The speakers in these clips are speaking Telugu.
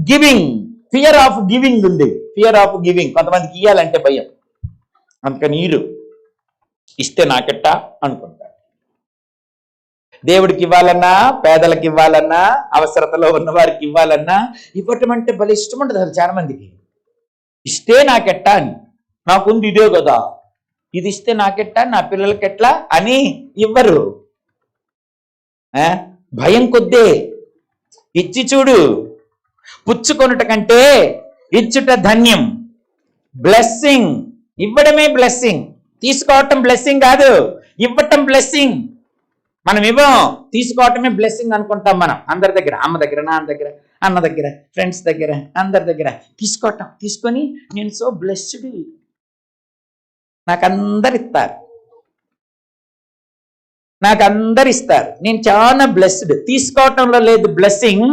గివింగ్ ఫియర్ ఆఫ్ గివింగ్ ఉంది. ఫియర్ ఆఫ్ గివింగ్ కొంతమందికి ఇయ్యాలంటే భయం. అందుకని ఈరు ఇస్తే నాకెట్ట అనుకుంటారు దేవుడికి ఇవ్వాలన్నా పేదలకు ఇవ్వాలన్నా అవసరతలో ఉన్న వారికి ఇవ్వాలన్నా ఇవ్వటం అంటే భలే ఇష్టం ఉంటుంది అసలు చాలా మందికి ఇస్తే నాకెట్టా అని. నాకుంది ఇదే కదా. ఇది ఇస్తే నాకెట్టా నా పిల్లలకి ఎట్లా అని ఇవ్వరు. ఆ? భయం కొద్దే. ఇచ్చి చూడు. పుచ్చుకొనుట కంటే ఇచ్చుట ధన్యం. బ్లెస్సింగ్ ఇవ్వడమే బ్లెస్సింగ్ తీసుకోవటం బ్లెస్సింగ్ కాదు. ఇవ్వటం బ్లెస్సింగ్ మనం ఇవ్వం తీసుకోవటమే బ్లెస్సింగ్ అనుకుంటాం మనం. అందరి దగ్గర అమ్మ దగ్గర నాన్న దగ్గర అన్న దగ్గర ఫ్రెండ్స్ దగ్గర అందరి దగ్గర. తీసుకోవటం తీసుకొని నేను సో బ్లెస్డ్ నాకు అందరు ఇస్తారు. నాకు అందరు ఇస్తారు. నేను చాలా బ్లెస్డ్ తీసుకోవటంలో లేదు బ్లెస్సింగ్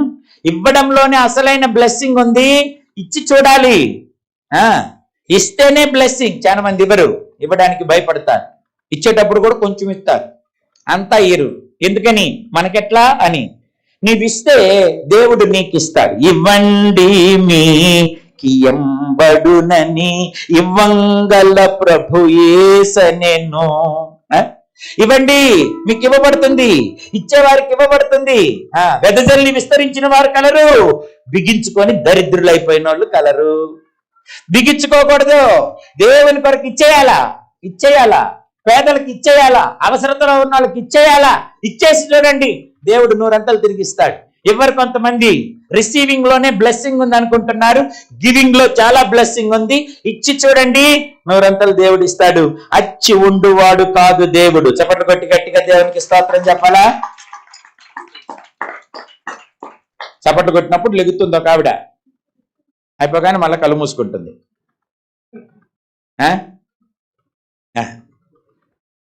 ఇవ్వడంలోనే అసలైన బ్లెస్సింగ్ ఉంది. ఇచ్చి చూడాలి. ఆ ఇస్తేనే బ్లెస్సింగ్ చాలా మంది ఇవ్వరు. ఇవ్వడానికి భయపడతారు. ఇచ్చేటప్పుడు కూడా కొంచెం ఇస్తారు. అంతా ఇరు. ఎందుకని? మనకెట్లా అని. నీవిస్తే దేవుడు నీకు ఇస్తాడు ఇవ్వండి మీ కియంబడునని. ఇవ్వంగల ప్రభు ఏసనెను ఇవ్వండి మీకు ఇవ్వబడుతుంది. ఇచ్చేవారికి ఇవ్వబడుతుంది. ఆ వెదజల్లి విస్తరించిన వారు కలరు. బిగించుకొని దరిద్రులైపోయిన వాళ్ళు కలరు. బిగించుకోకూడదు. దేవుని కొరకు ఇచ్చేయాలా? ఇచ్చేయాలా? పేదలకు ఇచ్చేయాలా? అవసరతలో ఉన్న వాళ్ళకి ఇచ్చేయాలా? ఇచ్చేసి చూడండి. దేవుడు నూరంతలు తిరిగిస్తాడు. ఎవరు కొంతమంది రిసీవింగ్లోనే బ్లెస్సింగ్ ఉంది అనుకుంటున్నారు? గివింగ్లో చాలా బ్లెస్సింగ్ ఉంది. ఇచ్చి చూడండి. నూరంతలు దేవుడు ఇస్తాడు. అచ్చి ఉండువాడు కాదు దేవుడు. చప్పట్లు కొట్టి గట్టిగా దేవునికి స్తోత్రం చెప్పాలా? చప్పట్లు కొట్టినప్పుడు లెగుతుంది ఒక ఆవిడ. అయిపోగానే మళ్ళీ కళ్ళు మూసుకుంటుంది. ఆ?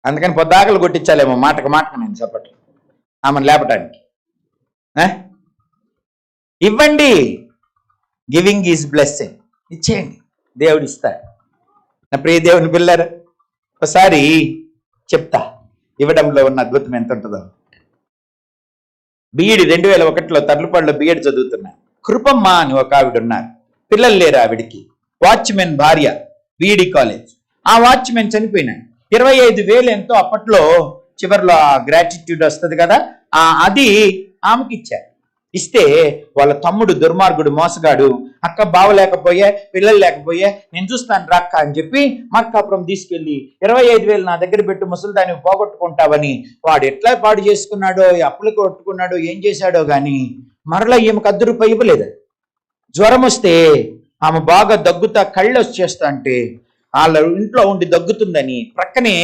అందుకని పొద్దాకలు కొట్టించాలేమో మాటకు మాటకు నేను చప్పట్లు. ఆమెను లేపటానికి. ఇవ్వండి. గివింగ్ ఈజ్ బ్లెస్సింగ్ ఇచ్చేయండి. దేవుడు ఇస్తాడు. నా ప్రియ దేవుని పిల్లరు ఒకసారి చెప్తా. ఇవ్వడంలో ఉన్న అద్భుతం ఎంత ఉంటుందో బిఈడి రెండు వేల ఒకటిలో తర్లుపాడులో బీఎడ్ చదువుతున్నా. కృపమ్మ అని ఒక ఆవిడ ఉన్నారు. పిల్లలు లేరు ఆవిడికి. వాచ్మెన్ భార్య బిఈడి కాలేజ్. ఆ వాచ్మెన్ చనిపోయినాడు. ఇరవై ఐదు వేలు ఎంతో అప్పట్లో చివరిలో ఆ గ్రాటిట్యూడ్ వస్తుంది కదా? ఆ అది ఆమెకి ఇచ్చారు ఇస్తే వాళ్ళ తమ్ముడు దుర్మార్గుడు మోసగాడు అక్క బావ లేకపోయే పిల్లలు లేకపోయే నేను చూస్తాను రాక్క అని చెప్పి మక్కాపురం తీసుకెళ్ళి ఇరవై ఐదు వేలు నా దగ్గర పెట్టి ముసలిదాన్ని పోగొట్టుకుంటావని. వాడు ఎట్లా పాడు చేసుకున్నాడో అప్పులు కొట్టుకున్నాడో ఏం చేశాడో గాని మరలా ఈమెకు అద్దు రూపాయి ఇవ్వలేదు. జ్వరం వస్తే ఆమె బాగా దగ్గుతా కళ్ళు వచ్చేస్తా అంటే వాళ్ళ ఇంట్లో ఉండి దగ్గుతుందని ప్రక్కనే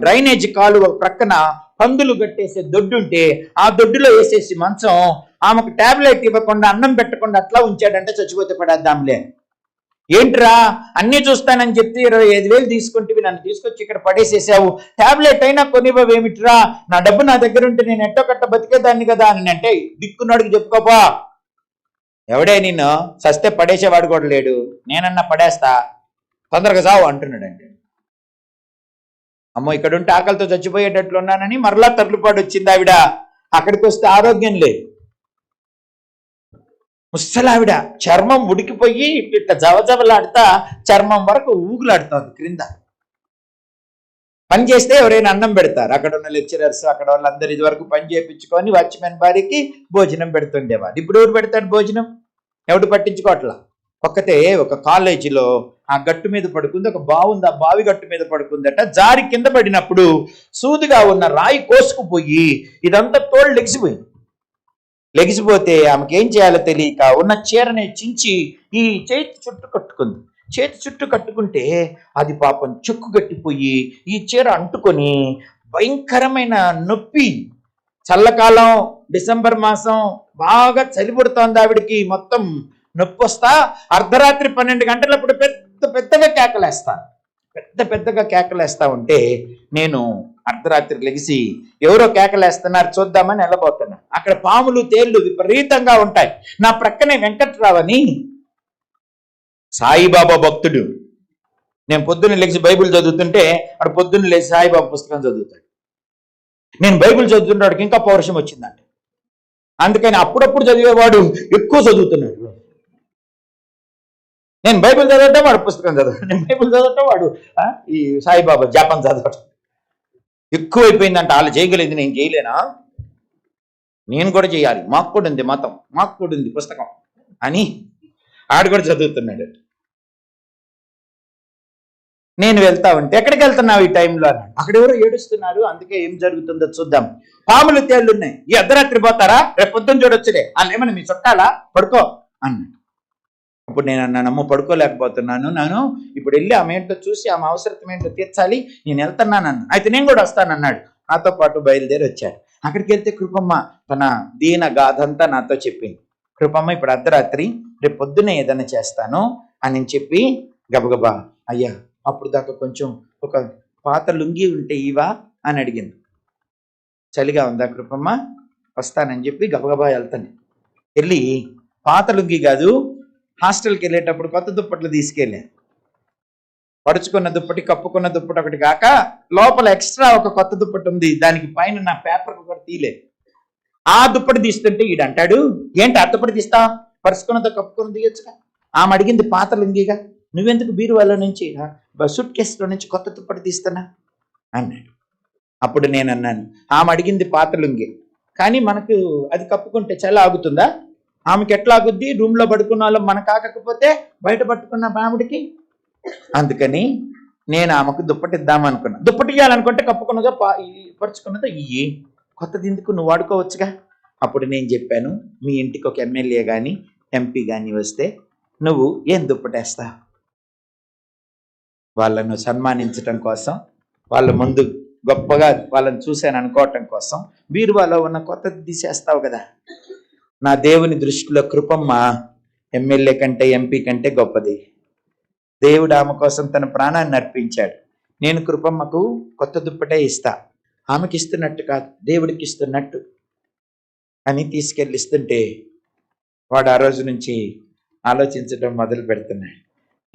డ్రైనేజ్ కాలువ ప్రక్కన పందులు కట్టేసే దొడ్డుంటే ఆ దొడ్డులో వేసేసి మంచం ఆమెకు టాబ్లెట్ ఇవ్వకుండా అన్నం పెట్టకుండా అట్లా ఉంచాడంటే చచ్చిపోతే పడేద్దాంలే. ఏంట్రా? అన్ని చూస్తానని చెప్తే ఇరవై ఐదు వేలు తీసుకుంటే నన్ను తీసుకొచ్చి ఇక్కడ పడేసేసావు. టాబ్లెట్ అయినా కొనివ్వవేమిట్రా? నా డబ్బు నా దగ్గర ఉంటే నేను ఎట్టో కట్ట బతికేదాన్ని కదా అని అంటే దిక్కున్నాడికి చెప్పుకోపా. ఎవడే నిన్ను? సస్తే పడేసేవాడు కూడా లేడు. నేనన్నా పడేస్తా. తొందరగా సావు అంటున్నాడండి. అమ్మో ఇక్కడ ఉంటే ఆకలితో చచ్చిపోయేటట్లు ఉన్నానని మరలా తరలిపాటు వచ్చింది ఆవిడ. అక్కడికి వస్తే ఆరోగ్యం లేదు. ముసలావిడ చర్మం ఉడికిపోయి ఇట్లా జవజవలాడుతా చర్మం వరకు ఊగులాడుతోంది క్రింద. పని చేస్తే ఎవరైనా అన్నం పెడతారు. అక్కడ ఉన్న లెక్చరర్స్ అక్కడ వాళ్ళందరూ ఇది వరకు పని చేయించుకొని వాచ్మెన్ భార్యకి భోజనం పెడుతుండేవాడు. ఇప్పుడు ఎవరు పెడతాడు భోజనం? ఎవడు పట్టించుకోవట్లా? ఒక్కతే ఒక కాలేజీలో ఆ గట్టు మీద పడుకుంది ఒక బావుంది ఆ బావి గట్టు మీద పడుకుందట. జారి కింద పడినప్పుడు సూదిగా ఉన్న రాయి కోసుకుపోయి ఇదంతా తోడు లెగిసిపోయింది. లెగిసిపోతే ఆమెకి ఏం చేయాలో తెలియక ఉన్న చీరని చించి ఈ చేతి చుట్టూ కట్టుకుంది. చేతి చుట్టూ కట్టుకుంటే అది పాపం చుక్కు కట్టిపోయి ఈ చీర అంటుకొని భయంకరమైన నొప్పి. చల్లకాలం డిసెంబర్ మాసం బాగా చలి పుడుతోంది ఆవిడికి. మొత్తం నొప్పి వస్తా అర్ధరాత్రి పన్నెండు గంటలప్పుడు పెద్ద పెద్ద పెద్దగా కేకలేస్తాను పెద్ద పెద్దగా కేకలేస్తా ఉంటే నేను అర్ధరాత్రి లెగిసి ఎవరో కేకలేస్తున్నారు చూద్దామని వెళ్ళబోతున్నా. అక్కడ పాములు తేళ్ళు విపరీతంగా ఉంటాయి. నా ప్రక్కనే వెంకట్రావని సాయిబాబా భక్తుడు. నేను పొద్దున్న లేచి బైబిల్ చదువుతుంటే అక్కడ పొద్దున్న లేచి సాయిబాబా పుస్తకం చదువుతాడు. నేను బైబిల్ చదువుతుంటే వాడికి ఇంకా పౌరుషం వచ్చిందంట. అందుకని అప్పుడప్పుడు చదివేవాడు ఎక్కువ చదువుతున్నాడు. నేను బైబిల్ చదవటం వాడు పుస్తకం చదవటం. నేను బైబిల్ చదవటం వాడు ఈ సాయిబాబా జపం చదవటం. ఎక్కువైపోయిందంట వాళ్ళు చేయగలిగింది నేను చేయలేనా? నేను కూడా చేయాలి. మాకు కూడా ఉంది మతం మాకు కూడా ఉంది పుస్తకం అని ఆడు కూడా చదువుతున్నాడు. నేను వెళ్తా ఉంటే ఎక్కడికి వెళ్తున్నావు ఈ టైంలో? అన్నాడు అక్కడ ఎవరో ఏడుస్తున్నారు అందుకే ఏం జరుగుతుందో చూద్దాం. పాములు తేళ్ళు ఉన్నాయి. ఈ అర్ధరాత్రి పోతారా? రేపు పొద్దున్న చూడొచ్చులే. వాళ్ళు ఏమన్నా మీ చుట్టాలా? పడుకో అన్నాడు. అప్పుడు నేను అన్నాను అమ్మ పడుకోలేకపోతున్నాను. నేను ఇప్పుడు వెళ్ళి ఆమె ఏంటో చూసి ఆమె అవసరం ఏంటో తీర్చాలి. నేను వెళ్తున్నాను అయితే నేను కూడా వస్తానన్నాడు నాతో పాటు బయలుదేరి వచ్చాడు. అక్కడికి వెళ్తే కృపమ్మ తన దీన గాథంతా నాతో చెప్పింది. కృపమ్మ ఇప్పుడు అర్ధరాత్రి రేపు పొద్దునే ఏదైనా చేస్తాను అని చెప్పి గబగబా అయ్యా అప్పుడు దాకా కొంచెం ఒక పాత లుంగి ఉంటే ఇవా అని అడిగింది. చలిగా ఉందా కృపమ్మ? వస్తానని చెప్పి గబగబా వెళ్తాను. వెళ్ళి పాత లుంగి కాదు హాస్టల్కి వెళ్ళేటప్పుడు కొత్త దుప్పట్లు తీసుకెళ్ళాను పడుచుకున్న దుప్పటి కప్పుకున్న దుప్పటి ఒకటి కాక లోపల ఎక్స్ట్రా ఒక కొత్త దుప్పటి ఉంది. దానికి పైన నా పేపర్ ఒకటి తీయలేదు. ఆ దుప్పటి తీస్తుంటే ఈడు అంటాడు ఏంటి ఆ దుప్పటి తీస్తా? పరుచుకున్నదో కప్పుకున్న తీయొచ్చుగా? ఆమె అడిగింది పాత్రలు లుంగిగా నువ్వెందుకు బీరువాలో నుంచి సూట్ కేసులో నుంచి కొత్త దుప్పటి తీస్తానా అన్నాడు. అప్పుడు నేను అన్నాను ఆమె అడిగింది పాత కానీ మనకు అది కప్పుకుంటే చల్ల ఆగుతుందా? ఆమెకి ఎట్లా గుద్ది? రూమ్లో పడుకున్న వాళ్ళం మన కాకపోతే బయట పట్టుకున్న మామిడికి అందుకని నేను ఆమెకు దుప్పటి ఇద్దామనుకున్నా దుప్పటి ఇవ్వాలనుకుంటే కప్పుకున్నదో పా ఈ పరుచుకున్నదో ఇయ్యి. కొత్తది ఎందుకు? నువ్వు వాడుకోవచ్చుగా? అప్పుడు నేను చెప్పాను మీ ఇంటికి ఒక ఎమ్మెల్యే కానీ ఎంపీ కానీ వస్తే నువ్వు ఏం దుప్పటేస్తా? వాళ్ళను సన్మానించటం కోసం వాళ్ళ ముందు గొప్పగా వాళ్ళని చూశాను అనుకోవటం కోసం బీరువాలో ఉన్న కొత్తది తీసేస్తావు కదా? నా దేవుని దృష్టిలో కృపమ్మ ఎమ్మెల్యే కంటే ఎంపీ కంటే గొప్పది. దేవుడు ఆమె కోసం తన ప్రాణాన్ని అర్పించాడు. నేను కృపమ్మకు కొత్త దుప్పటే ఇస్తా. ఆమెకి ఇస్తున్నట్టు కాదు దేవుడికి ఇస్తున్నట్టు అని తీసుకెళ్ళి ఇస్తుంటే వాడు ఆ రోజు నుంచి ఆలోచించడం మొదలు పెడుతున్నాడు.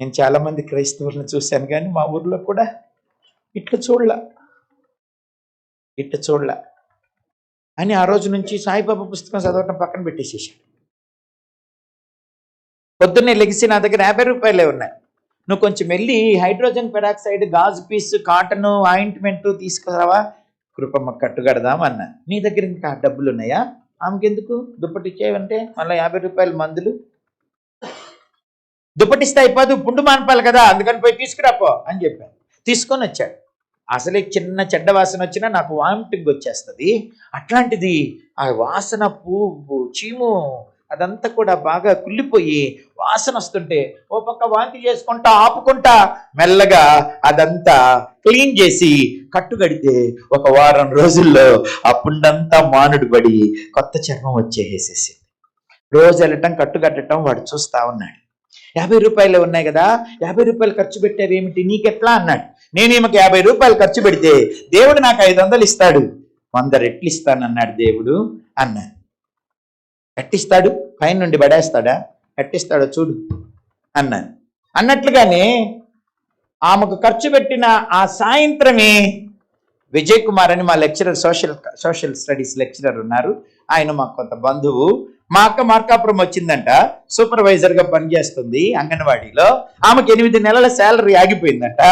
నేను చాలామంది క్రైస్తవులను చూశాను కానీ మా ఊర్లో కూడా ఇట్లా చూడలా. ఇట్లా చూడలా. అని ఆ రోజు నుంచి సాయిబాబా పుస్తకం చదవటం పక్కన పెట్టేసేసాడు పొద్దున్నే లెగిసి నా దగ్గర యాభై రూపాయలే ఉన్నాయి. నువ్వు కొంచెం వెళ్ళి hydrogen peroxide gauze piece cotton ointment తీసుకురావా? కృపమ్మ కట్టుకడదాం అన్న. నీ దగ్గర ఇంకా డబ్బులు ఉన్నాయా? ఆమెకెందుకు? దుప్పటిచ్చేవంటే దుప్పటి ఇచ్చేవంటే మళ్ళీ యాభై రూపాయల మందులు. దుప్పటిస్తే అయిపోదు పుండు మానపాలి కదా అందుకని పోయి తీసుకురాపో అని చెప్పాను. తీసుకొని వచ్చాడు. అసలే చిన్న చెడ్డ వాసన వచ్చినా నాకు వామిటింగ్ వచ్చేస్తుంది. అట్లాంటిది ఆ వాసన పువ్వు చీము అదంతా కూడా బాగా కుళ్ళిపోయి వాసన వస్తుంటే ఓ పక్క వాంతి చేసుకుంటా ఆపుకుంటా మెల్లగా అదంతా క్లీన్ చేసి కట్టుగడితే ఒక వారం రోజుల్లో ఆ పుండంతా మానుడు పడి కొత్త చర్మం వచ్చేసేసింది. రోజు వెళ్ళటం కట్టుకట్టడం వాడు చూస్తా ఉన్నాడు. యాభై రూపాయలు ఉన్నాయి కదా యాభై రూపాయలు ఖర్చు పెట్టావేమిటి? నీకెట్లా అన్నాడు. నేను ఈమెకు యాభై రూపాయలు ఖర్చు పెడితే దేవుడు నాకు ఐదు వందలు ఇస్తాడు. వంద రెట్లు ఇస్తానన్నాడు దేవుడు అన్నాడు. కట్టిస్తాడు పైన నుండి పడేస్తాడా? ఎట్టిస్తాడో చూడు అన్నాను అన్నట్లుగానే ఆమెకు ఖర్చు పెట్టిన ఆ సాయంత్రమే విజయ్ కుమార్ అని మా lecturer social social studies lecturer ఉన్నారు. ఆయన మాకు కొంత బంధువు. మా అక్క మార్కాపురం వచ్చిందంట. సూపర్వైజర్గా పనిచేస్తుంది అంగన్వాడీలో. ఆమెకి ఎనిమిది నెలల శాలరీ ఆగిపోయిందంట.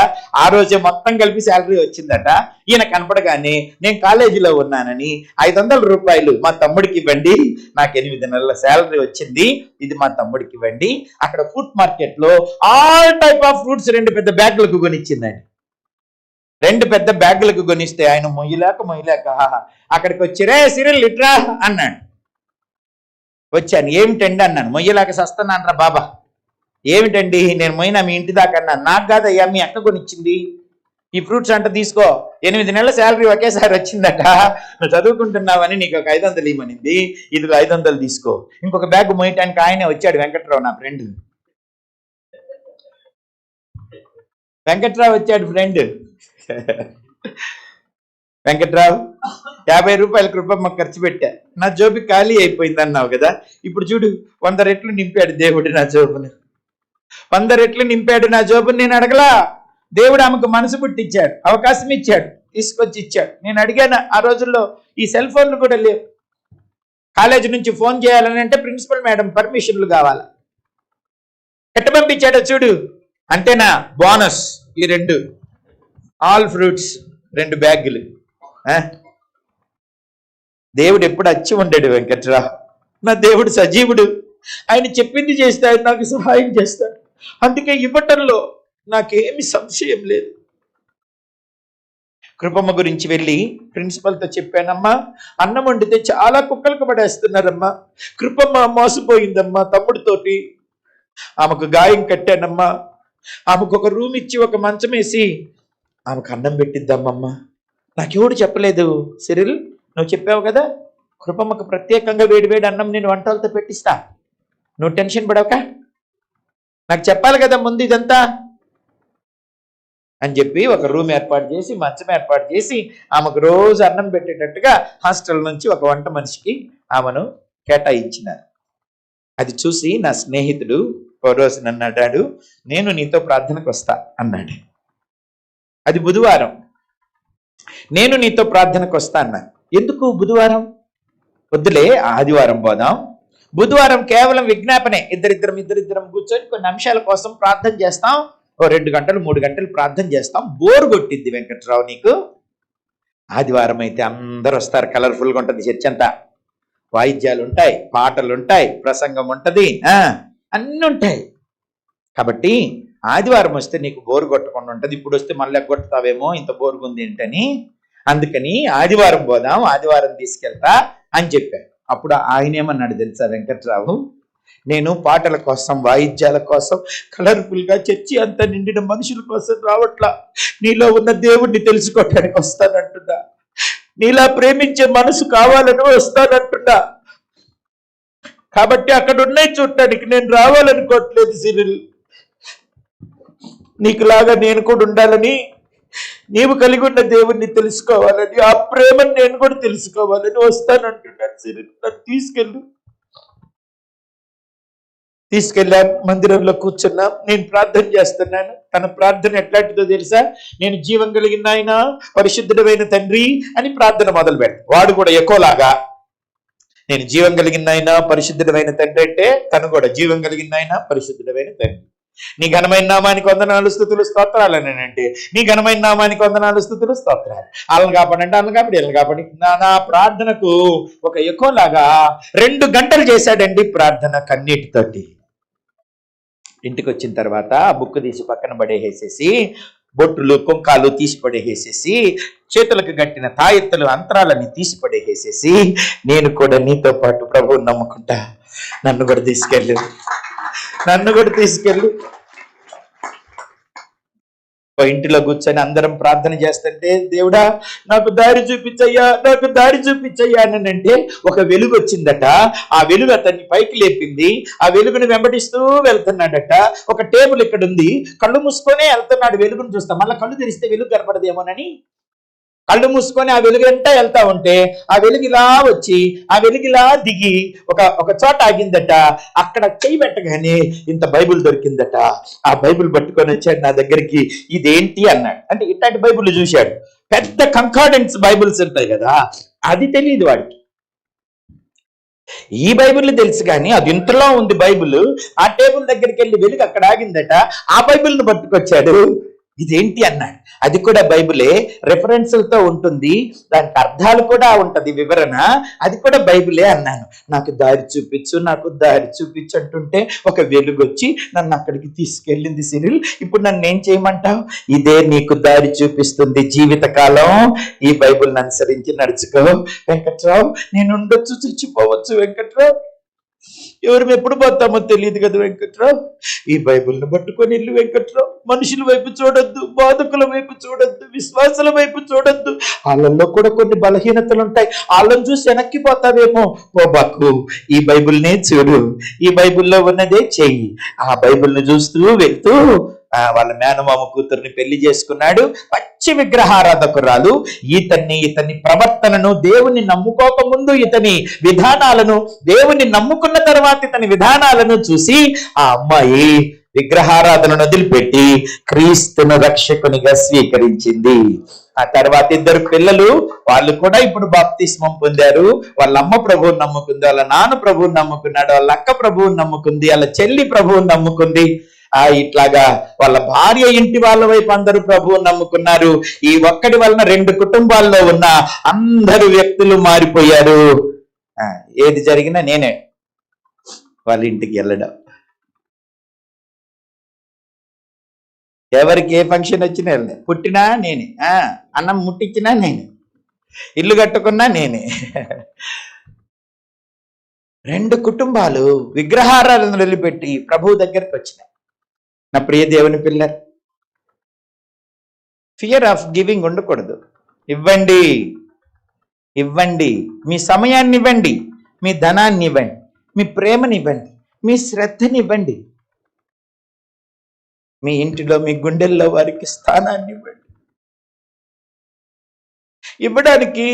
ఆ రోజే మొత్తం కలిపి శాలరీ వచ్చిందట. ఈయన కనపడగానే నేను కాలేజీలో ఉన్నానని ఐదు వందల రూపాయలు మా తమ్ముడికి ఇవ్వండి. నాకు ఎనిమిది నెలల శాలరీ వచ్చింది. ఇది మా తమ్ముడికి ఇవ్వండి. అక్కడ ఫ్రూట్ మార్కెట్లో ఆల్ టైప్ ఆఫ్ ఫ్రూట్స్ రెండు పెద్ద బ్యాగులకు కొనిచ్చిందండి రెండు పెద్ద బ్యాగులకు కొనిస్తే ఆయన మొయ్యలేక మొయ్యలేక అక్కడికి వచ్చి రే సిరిల్ ఇట్రా అన్నాడు. వచ్చాను. ఏమిటండి అన్నాను. మొయ్యలాగా సస్తున్నాను రా బాబా. ఏమిటండి? నేను మొయినా మీ ఇంటి దాకా అన్నాను. నాకు కాదయ్యా మీ అక్క కొనిచ్చింది. ఈ ఫ్రూట్స్ అంట తీసుకో. ఎనిమిది నెలల శాలరీ ఒకేసారి వచ్చిందట. నువ్వు చదువుకుంటున్నావని నీకు ఒక ఐదు వందలు ఇవ్వమనింది ఇది ఐదు వందలు తీసుకో. ఇంకొక బ్యాగ్ మోయటానికి ఆయనే వచ్చాడు వెంకట్రావు నా ఫ్రెండ్. వెంకట్రావు వచ్చాడు ఫ్రెండ్. వెంకట్రావు యాభై రూపాయల కృపమ్మ ఖర్చు పెట్టా. నా జోబి ఖాళీ అయిపోయింది అన్నావు కదా ఇప్పుడు చూడు వంద రెట్లు నింపాడు దేవుడు నా జోబుని. వంద రెట్లు నింపాడు నా జోబుని నేను అడగలా. దేవుడు ఆమెకు మనసు పుట్టించాడు అవకాశం ఇచ్చాడు తీసుకొచ్చి ఇచ్చాడు. నేను అడిగాను ఆ రోజుల్లో ఈ సెల్ ఫోన్లు కూడా లేవు. కాలేజీ నుంచి ఫోన్ చేయాలని అంటే ప్రిన్సిపల్ మేడం పర్మిషన్లు కావాలి? ఎట్ట పంపించాడో చూడు. అంటేనా బోనస్ ఈ రెండు. ఆల్ ఫ్రూట్స్ రెండు బ్యాగులు. దేవుడు ఎప్పుడు అచ్చి ఉండడు వెంకట్రా? నా దేవుడు సజీవుడు. ఆయన చెప్పింది చేస్తే ఆయన నాకు సహాయం చేస్తాడు. అందుకే ఇవ్వటంలో నాకేమి సంశయం లేదు. కృపమ్మ గురించి వెళ్ళి ప్రిన్సిపల్తో చెప్పానమ్మా. అన్నం వండితే చాలా కుక్కలకు పడేస్తున్నారమ్మా. కృపమ్మ మోసపోయిందమ్మా తమ్ముడితోటి. ఆమెకు గాయం కట్టానమ్మా. ఆమెకు ఒక రూమ్ ఇచ్చి ఒక మంచం వేసి ఆమెకు అన్నం పెట్టిద్దామమ్మా నాకెవడు చెప్పలేదు సిరిల్. నువ్వు చెప్పావు కదా కృపమ్మకు ప్రత్యేకంగా వేడి వేడి అన్నం నేను వంటలతో పెట్టిస్తా. నువ్వు టెన్షన్ పడవక. నాకు చెప్పాలి కదా ముందు ఇదంతా. అని చెప్పి ఒక రూమ్ ఏర్పాటు చేసి మంచం ఏర్పాటు చేసి ఆమెకు రోజు అన్నం పెట్టేటట్టుగా హాస్టల్ నుంచి ఒక వంట మనిషికి ఆమెను కేటాయించినారు. అది చూసి నా స్నేహితుడు ఓ రోజు నన్ను అన్నాడు నేను నీతో ప్రార్థనకు వస్తా అన్నాడు. అది బుధవారం. నేను నీతో ప్రార్థనకు వస్తాను ఎందుకు బుధవారం? వద్దులే ఆదివారం పోదాం. బుధవారం కేవలం విజ్ఞాపనే. ఇద్దరిద్దరం ఇద్దరిద్దరం కూర్చొని కొన్ని అంశాల కోసం ప్రార్థన చేస్తాం. ఓ రెండు గంటలు మూడు గంటలు ప్రార్థన చేస్తాం. బోర్ కొట్టిద్ది వెంకట్రావు నీకు. ఆదివారం అయితే అందరు వస్తారు. కలర్ఫుల్గా ఉంటుంది చర్చ అంతా. వాయిద్యాలు ఉంటాయి పాటలు ఉంటాయి ప్రసంగం ఉంటది. ఆ అన్నీ ఉంటాయి. కాబట్టి ఆదివారం వస్తే నీకు బోరు కొట్టకుండా ఉంటుంది. ఇప్పుడు వస్తే మళ్ళీ కొట్టుతావేమో ఇంత బోరుగుంది ఏంటని. అందుకని ఆదివారం పోదాం ఆదివారం తీసుకెళ్తా అని చెప్పారు అప్పుడు ఆయన ఏమన్నాడు తెలుసా వెంకట్రావు? నేను పాటల కోసం వాయిద్యాల కోసం కలర్ఫుల్గా చర్చి అంతా నిండిన మనుషుల కోసం రావట్లా. నీలో ఉన్న దేవుణ్ణి తెలుసుకోవటానికి వస్తానంటున్నా. నీలా ప్రేమించే మనసు కావాలని వస్తానంటున్నా. కాబట్టి అక్కడ ఉన్నాయి చూడటానికి నేను రావాలనుకోవట్లేదు సిరిల్. నీకులాగా నేను కూడా ఉండాలని నీవు కలిగి ఉన్న దేవుణ్ణి తెలుసుకోవాలని ఆ ప్రేమను నేను కూడా తెలుసుకోవాలని వస్తానంటున్నాను సరే నన్ను తీసుకెళ్ళు. తీసుకెళ్ళా మందిరంలో కూర్చున్నా నేను ప్రార్థన చేస్తున్నాను. తన ప్రార్థన ఎట్లాంటిదో తెలుసా? నేను జీవం కలిగిన ఆయన పరిశుద్ధుడమైన తండ్రి అని ప్రార్థన మొదలు పెడతాను వాడు కూడా ఎక్కువలాగా నేను జీవం కలిగిన ఆయన పరిశుద్ధుడమైన తండ్రి అంటే తను కూడా జీవం కలిగిన ఆయన పరిశుద్ధుడమైన తండ్రి. నీ ఘనమైన నామానికి వందనాలు స్థుతులు స్తోత్రాలు అని అంటే నీ ఘనమైన నామానికి వందనాలు స్థుతులు స్తోత్రాలు. వాళ్ళని కాపాడంటే అంటే వాళ్ళని కాపాడి వీళ్ళని కాపాడి నా ప్రార్థనకు ఒక ఎక్కువలాగా రెండు గంటలు చేశాడండి ప్రార్థన కన్నీటితోటి. ఇంటికి వచ్చిన తర్వాత ఆ బుక్ తీసి పక్కన పడేసేసి బొట్టులు కుంకాలు తీసి పడేసేసి చేతులకు గట్టిన తాయెత్తులు అంతరాలని తీసి పడేసేసి నేను కూడా నీతో పాటు ప్రభువు నమ్ముకుంటా. నన్ను కూడా తీసుకెళ్ళు. నన్ను కూడా తీసుకెళ్ళు. ఇంటిలో కూర్చొని అందరం ప్రార్థన చేస్తుంటే దేవుడా నాకు దారి చూపించయ్యా నాకు దారి చూపించయ్యా అని అంటే ఒక వెలుగు వచ్చిందట. ఆ వెలుగు అతన్ని పైకి లేపింది. ఆ వెలుగుని వెంబడిస్తూ వెళ్తున్నాడట. ఒక టేబుల్ ఇక్కడ ఉంది కళ్ళు మూసుకొనే వెళ్తున్నాడు. వెలుగును చూస్తా. మళ్ళీ కళ్ళు తెరిస్తే వెలుగు కనపడదేమోనని కళ్ళు మూసుకొని ఆ వెలుగంతా వెళ్తా ఉంటే ఆ వెలుగులా వచ్చి ఆ వెలుగులా దిగి ఒక ఒక చోట ఆగిందట. అక్కడ చేయి పెట్టగానే ఇంత బైబిల్ దొరికిందట. ఆ బైబిల్ పట్టుకొని వచ్చాడు నా దగ్గరికి ఇదేంటి? అన్నాడు. అంటే ఇట్లాంటి బైబిల్ చూశాడు. పెద్ద కంకార్డెన్స్ బైబిల్స్ ఉంటాయి కదా అది తెలియదు వాడికి. ఈ బైబిల్ తెలుసు కానీ అది ఇంతలో ఉంది బైబిల్. ఆ టేబుల్ దగ్గరికి వెళ్ళి వెలుగు అక్కడ ఆగిందట. ఆ బైబిల్ని పట్టుకొచ్చాడు. ఇదేంటి అన్నాడు. అది కూడా బైబిలే రెఫరెన్సులతో ఉంటుంది. దానికి అర్థాలు కూడా ఉంటది వివరణ. అది కూడా బైబిలే అన్నాను. నాకు దారి చూపించు నాకు దారి చూపించు అంటుంటే ఒక వెలుగు వచ్చి నన్ను అక్కడికి తీసుకెళ్ళింది సిరిల్. ఇప్పుడు నన్ను ఏం చేయమంటావు? ఇదే నీకు దారి చూపిస్తుంది జీవితకాలం. ఈ బైబిల్ని అనుసరించి నడుచుకో. వెంకట్రావు నేను ఉండొచ్చు చచ్చిపోవచ్చు వెంకట్రావు. ఎవరు ఎప్పుడు పోతామో తెలియదు కదా వెంకట్రావు? ఈ బైబిల్ని పట్టుకొని ఇల్లు వెంకట్రావు. మనుషుల వైపు చూడొద్దు బాధకుల వైపు చూడొద్దు విశ్వాసుల వైపు చూడొద్దు. వాళ్ళల్లో కూడా కొన్ని బలహీనతలు ఉంటాయి. వాళ్ళని చూసి వెనక్కి పోతావేమో పోబాకు ఈ బైబిల్నే చూడు. ఈ బైబిల్లో ఉన్నదే చెయ్యి. ఆ బైబిల్ని చూస్తూ వెళ్తూ వాళ్ళ మేనమామ కూతుర్ని పెళ్ళి చేసుకున్నాడు. పచ్చి విగ్రహారాధకురాలు. ఇతన్ని ఇతని ప్రవర్తనను దేవుని నమ్ముకోక ముందు ఇతని విధానాలను దేవుని నమ్ముకున్న తర్వాత ఇతని విధానాలను చూసి ఆ అమ్మాయి విగ్రహారాధనను వదిలిపెట్టి క్రీస్తును రక్షకునిగా స్వీకరించింది. ఆ తర్వాత ఇద్దరు పిల్లలు వాళ్ళు కూడా ఇప్పుడు బాప్తిస్మం పొందారు. వాళ్ళ అమ్మ ప్రభువుని నమ్ముకుంది వాళ్ళ నాన్న ప్రభువుని నమ్ముకున్నాడు వాళ్ళ అక్క ప్రభువుని నమ్ముకుంది వాళ్ళ చెల్లి ప్రభువుని నమ్ముకుంది. ఆ ఇట్లాగా వాళ్ళ భార్య ఇంటి వాళ్ళ వైపు అందరూ ప్రభువు నమ్ముకున్నారు. ఈ ఒక్కడి వలన రెండు కుటుంబాల్లో ఉన్న అందరు వ్యక్తులు మారిపోయారు. ఆ, ఏది జరిగినా నేనే వాళ్ళ ఇంటికి వెళ్ళడం. ఎవరికి ఏ ఫంక్షన్ వచ్చినా వెళ్ళే పుట్టినా నేనే. ఆ, అన్నం ముట్టించినా నేనే. ఇల్లు కట్టుకున్నా నేనే. రెండు కుటుంబాలు విగ్రహారాలను వదిలిపెట్టి ప్రభువు దగ్గరికి వచ్చినాయి. నా ప్రియ దేవుని పిల్లర్ ఫియర్ ఆఫ్ గివింగ్ ఉండకూడదు. ఇవ్వండి ఇవ్వండి. మీ సమయాన్ని ఇవ్వండి మీ ధనాన్ని ఇవ్వండి మీ ప్రేమని ఇవ్వండి మీ శ్రద్ధని ఇవ్వండి. మీ ఇంటిలో మీ గుండెల్లో వారికి స్థానాన్ని ఇవ్వండి. ఇవ్వడానికి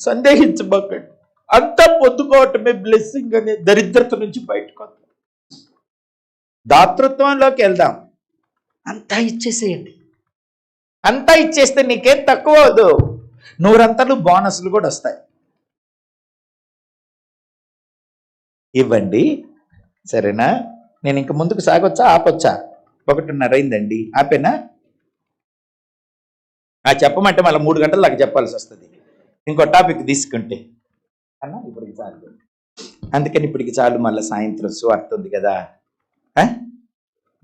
సందేహించబోకండి. అంతా పొందుకోవటమే బ్లెస్సింగ్ అనే దరిద్రత నుంచి బయటకు దాతృత్వంలోకి వెళ్దాం. అంతా ఇచ్చేసేయండి. అంతా ఇచ్చేస్తే నీకేం తక్కువ అవదు. నూరంతలు బోనస్లు కూడా వస్తాయి. ఇవ్వండి. సరేనా? నేను ఇంక ముందుకు సాగొచ్చా? ఆపొచ్చా? ఒకటిన్నర అయిందండి. ఆపేనా? ఆ చెప్పమంటే మళ్ళీ మూడు గంటలు నాకు చెప్పాల్సి వస్తుంది. ఇంకో టాపిక్ తీసుకుంటే. అన్న ఇప్పటికి చాలు. అందుకని ఇప్పటికి చాలు. మళ్ళీ సాయంత్రం సువార్త ఉంది కదా?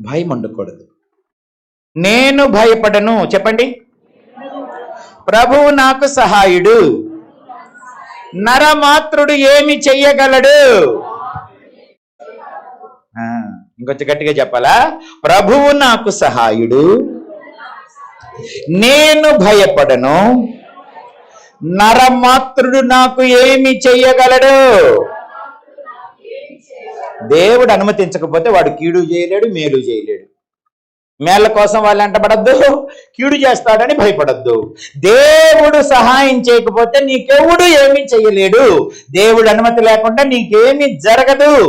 భయం ఉండకూడదు నేను భయపడను. చెప్పండి. ప్రభువు నాకు సహాయుడు. నరమాత్రుడు ఏమి చెయ్యగలడు? ఇంకొంచెం గట్టిగా చెప్పాలా? ప్రభువు నాకు సహాయుడు. నేను భయపడను. నరమాత్రుడు నాకు ఏమి చెయ్యగలడు? దేవుడు అనుమతించకపోతే వాడు కీడు చేయలేడు మేలు చేయలేడు. మేళ్ళ కోసం వాళ్ళు అంటపడద్దు కీడు చేస్తాడని భయపడద్దు. దేవుడు సహాయం చేయకపోతే నీకెవడు ఏమీ చేయలేడు. దేవుడు అనుమతి లేకుండా నీకేమీ జరగదు.